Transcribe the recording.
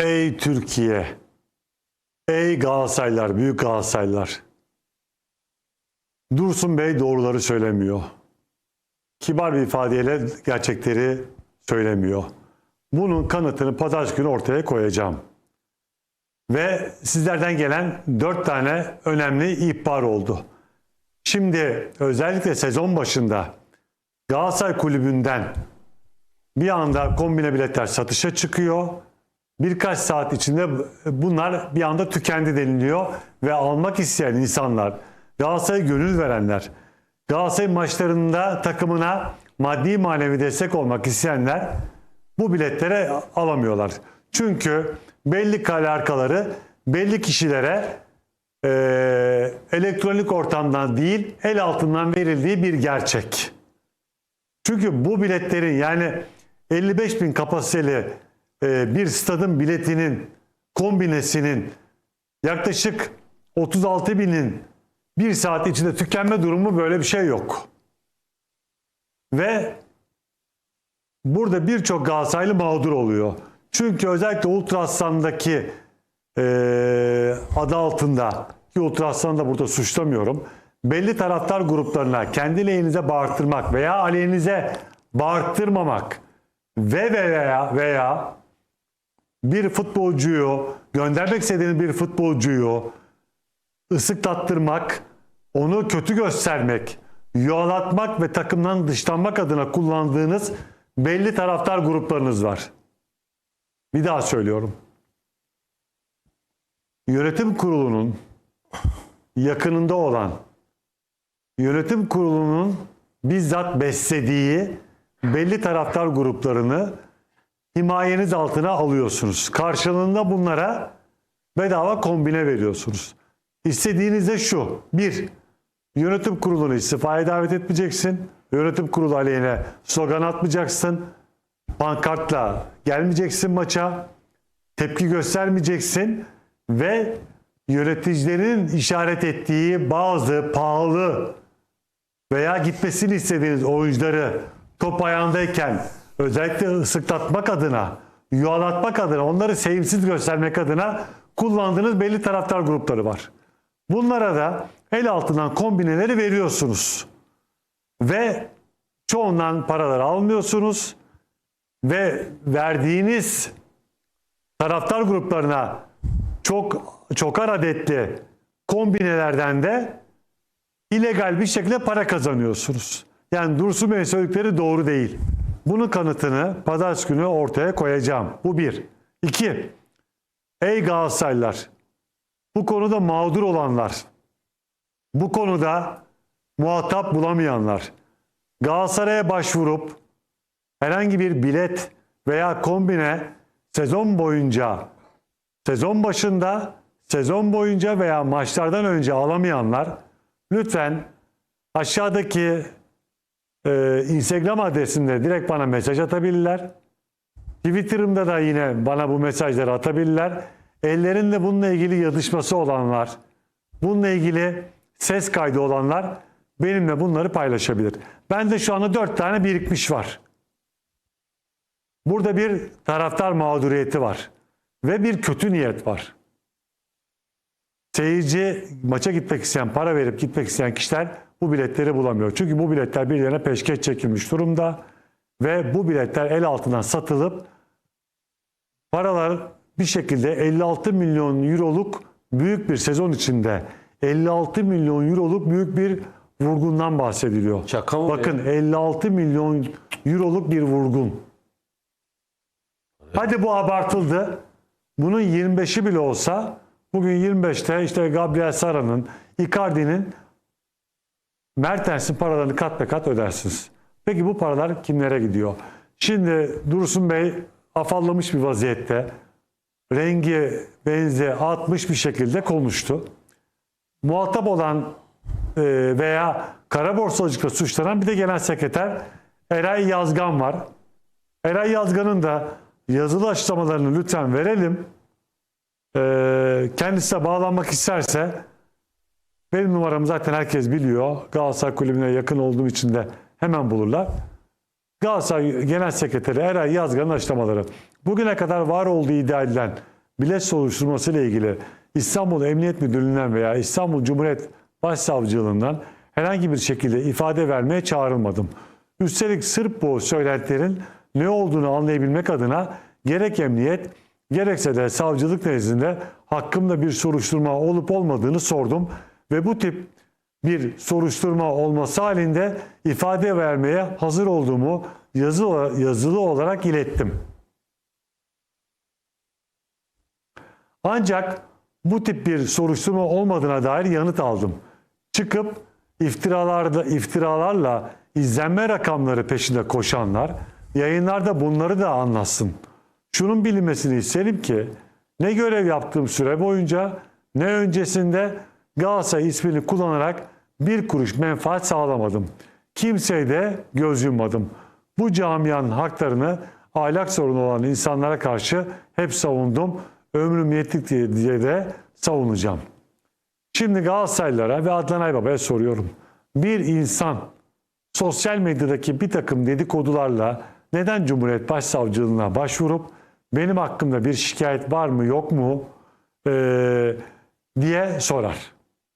Ey Türkiye! Ey Galatasaraylar, büyük Galatasaraylar! Dursun Bey doğruları söylemiyor. Kibar bir ifadeyle gerçekleri söylemiyor. Bunun kanıtını pazartesi günü ortaya koyacağım. Ve sizlerden gelen dört tane önemli ihbar oldu. Şimdi özellikle sezon başında Galatasaray Kulübü'nden bir anda kombine biletler satışa çıkıyor. Birkaç saat içinde bunlar bir anda tükendi deniliyor ve almak isteyen insanlar, Galatasaray'a gönül verenler, Galatasaray maçlarında takımına maddi manevi destek olmak isteyenler bu biletleri alamıyorlar. Çünkü belli kale arkaları belli kişilere eee, elektronik ortamdan değil el altından verildiği bir gerçek. Çünkü bu biletlerin yani 55 bin kapasiteli e, bir stadın biletinin kombinesinin yaklaşık 36 binin bir saat içinde tükenme durumu böyle bir şey yok. Ve burada birçok Galatasaraylı mağdur oluyor. Çünkü özellikle Ultra Aslan'daki e, adı altında ki Ultra Aslan'ı da burada suçlamıyorum. Belli taraftar gruplarına kendi lehinize bağırtırmak veya aleyhinize bağırttırmamak ve veya veya bir futbolcuyu göndermek istediğiniz bir futbolcuyu ısıklattırmak, onu kötü göstermek, yuvalatmak ve takımdan dışlanmak adına kullandığınız belli taraftar gruplarınız var. Bir daha söylüyorum. Yönetim kurulunun yakınında olan yönetim kurulunun bizzat beslediği belli taraftar gruplarını himayeniz altına alıyorsunuz. Karşılığında bunlara bedava kombine veriyorsunuz. İstediğiniz de şu. Bir, yönetim kurulunu istifaya davet etmeyeceksin. Yönetim kurulu aleyhine slogan atmayacaksın. Pankartla gelmeyeceksin maça. Tepki göstermeyeceksin. Ve yöneticilerin işaret ettiği bazı pahalı veya gitmesini istediğiniz oyuncuları top ayağındayken özellikle ıslıklatmak adına, yuvalatmak adına, onları sevimsiz göstermek adına kullandığınız belli taraftar grupları var. Bunlara da el altından kombineleri veriyorsunuz. Ve çoğundan paraları almıyorsunuz ve verdiğiniz taraftar gruplarına çok çokar adetli kombinelerden de illegal bir şekilde para kazanıyorsunuz. Yani Dursun Bey'in söyledikleri doğru değil. Bunun kanıtını pazartesi günü ortaya koyacağım. Bu bir. İki, ey Galatasaraylılar, bu konuda mağdur olanlar, bu konuda muhatap bulamayanlar, Galatasaray'a başvurup herhangi bir bilet veya kombine sezon boyunca, sezon başında, sezon boyunca veya maçlardan önce alamayanlar lütfen aşağıdaki e, Instagram adresimde direkt bana mesaj atabilirler. Twitter'ımda da yine bana bu mesajları atabilirler. Ellerinde bununla ilgili yazışması olanlar, bununla ilgili ses kaydı olanlar benimle bunları paylaşabilir. Bende şu anda dört tane birikmiş var. Burada bir taraftar mağduriyeti var ve bir kötü niyet var. Seyirci maça gitmek isteyen, para verip gitmek isteyen kişiler bu biletleri bulamıyor. Çünkü bu biletler birilerine peşkeş çekilmiş durumda ve bu biletler el altından satılıp paralar bir şekilde 56 milyon euroluk büyük bir sezon içinde 56 milyon euroluk büyük bir vurgundan bahsediliyor. Şaka mı Bakın 56 milyon euroluk bir vurgun. Hadi bu abartıldı. Bunun 25'i bile olsa bugün 25'te işte Gabriel Sara'nın, Icardi'nin Mertens'in paralarını kat be kat ödersiniz. Peki bu paralar kimlere gidiyor? Şimdi Dursun Bey afallamış bir vaziyette rengi benzi atmış bir şekilde konuştu. Muhatap olan e, veya kara borsacılıkla suçlanan bir de genel sekreter Eray Yazgan var. Eray Yazgan'ın da yazılı açıklamalarını lütfen verelim. E, kendisine bağlanmak isterse benim numaramı zaten herkes biliyor. Galatasaray Kulübü'ne yakın olduğum için de hemen bulurlar. Galatasaray Genel Sekreteri Eray Yazgan'ın açıklamaları. Bugüne kadar var olduğu iddia edilen bilet soruşturması ile ilgili İstanbul Emniyet Müdürlüğü'nden veya İstanbul Cumhuriyet Başsavcılığından herhangi bir şekilde ifade vermeye çağrılmadım. Üstelik sırf bu söylentilerin ne olduğunu anlayabilmek adına gerek emniyet gerekse de savcılık nezdinde hakkımda bir soruşturma olup olmadığını sordum ve bu tip bir soruşturma olması halinde ifade vermeye hazır olduğumu yazılı, yazılı olarak ilettim. Ancak bu tip bir soruşturma olmadığına dair yanıt aldım. Çıkıp iftiralarda iftiralarla izlenme rakamları peşinde koşanlar yayınlarda bunları da anlatsın. Şunun bilinmesini isterim ki ne görev yaptığım süre boyunca ne öncesinde Galatasaray ismini kullanarak bir kuruş menfaat sağlamadım. Kimseye de göz yummadım. Bu camianın haklarını ahlak sorunu olan insanlara karşı hep savundum. Ömrüm yettikçe diye de savunacağım. Şimdi Galatasaraylılara ve Adnan Aybaba'ya soruyorum. Bir insan sosyal medyadaki bir takım dedikodularla neden Cumhuriyet Başsavcılığına başvurup benim hakkımda bir şikayet var mı yok mu eee, diye sorar.